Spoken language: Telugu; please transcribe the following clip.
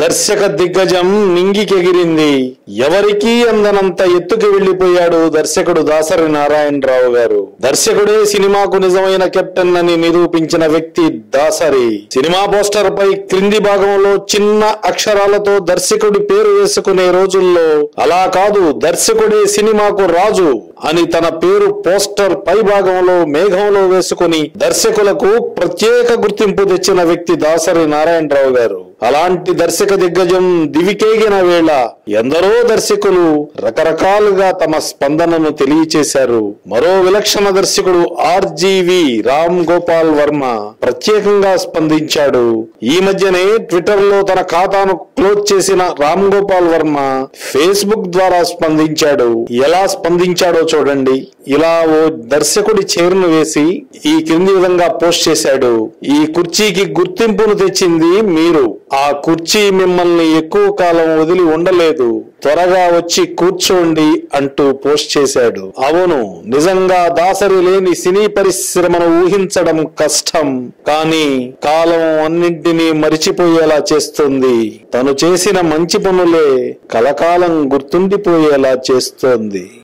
దర్శక దిగ్గజం నింగికెగిరింది ఎవరికీ అందనంత ఎత్తుకి వెళ్ళిపోయాడు దర్శకుడు దాసరి నారాయణరావు గారు. దర్శకుడే సినిమాకు నిజమైన కెప్టెన్ అని నిరూపించిన వ్యక్తి దాసరి. సినిమా పోస్టర్ పై క్రింది భాగంలో చిన్న అక్షరాలతో దర్శకుడి పేరు వేసుకునే రోజుల్లో అలా కాదు దర్శకుడే సినిమాకు రాజు అని తన పేరు పోస్టర్ పై భాగంలో మేఘంలో వేసుకుని దర్శకులకు ప్రత్యేక గుర్తింపు తెచ్చిన వ్యక్తి దాసరి నారాయణరావు గారు. అలాంటి దర్శక దిగ్గజం దివికేగిన వేళ ఎందరో దర్శకులు రకరకాలుగా తమ స్పందనను తెలియచేశారు. మరో విలక్షణ దర్శకుడు ఆర్జీవి రామ్ గోపాల్ వర్మ ప్రత్యేకంగా స్పందించాడు. ఈ మధ్యనే ట్విట్టర్లో తన ఖాతాను క్లోజ్ చేసిన రామ్ గోపాల్ వర్మ ఫేస్బుక్ ద్వారా స్పందించాడు. ఎలా స్పందించాడో చూడండి. ఇలా ఓ దర్శకుడి చైర్ను వేసి ఈ క్రింది విధంగా పోస్ట్ చేశాడు. ఈ కుర్చీకి గుర్తింపును తెచ్చింది మీరు. ఆ కుర్చీ మిమ్మల్ని ఎక్కువ కాలం వదిలి ఉండలేదు. త్వరగా వచ్చి కూర్చోండి అంటూ పోస్ట్ చేశాడు. అవును నిజంగా దాసరి లేని సినీ పరిశ్రమను ఊహించడం కష్టం. కానీ కాలం అన్నింటినీ మరిచిపోయేలా చేస్తుంది. తను చేసిన మంచి పనులే కలకాలం గుర్తుండిపోయేలా చేస్తోంది.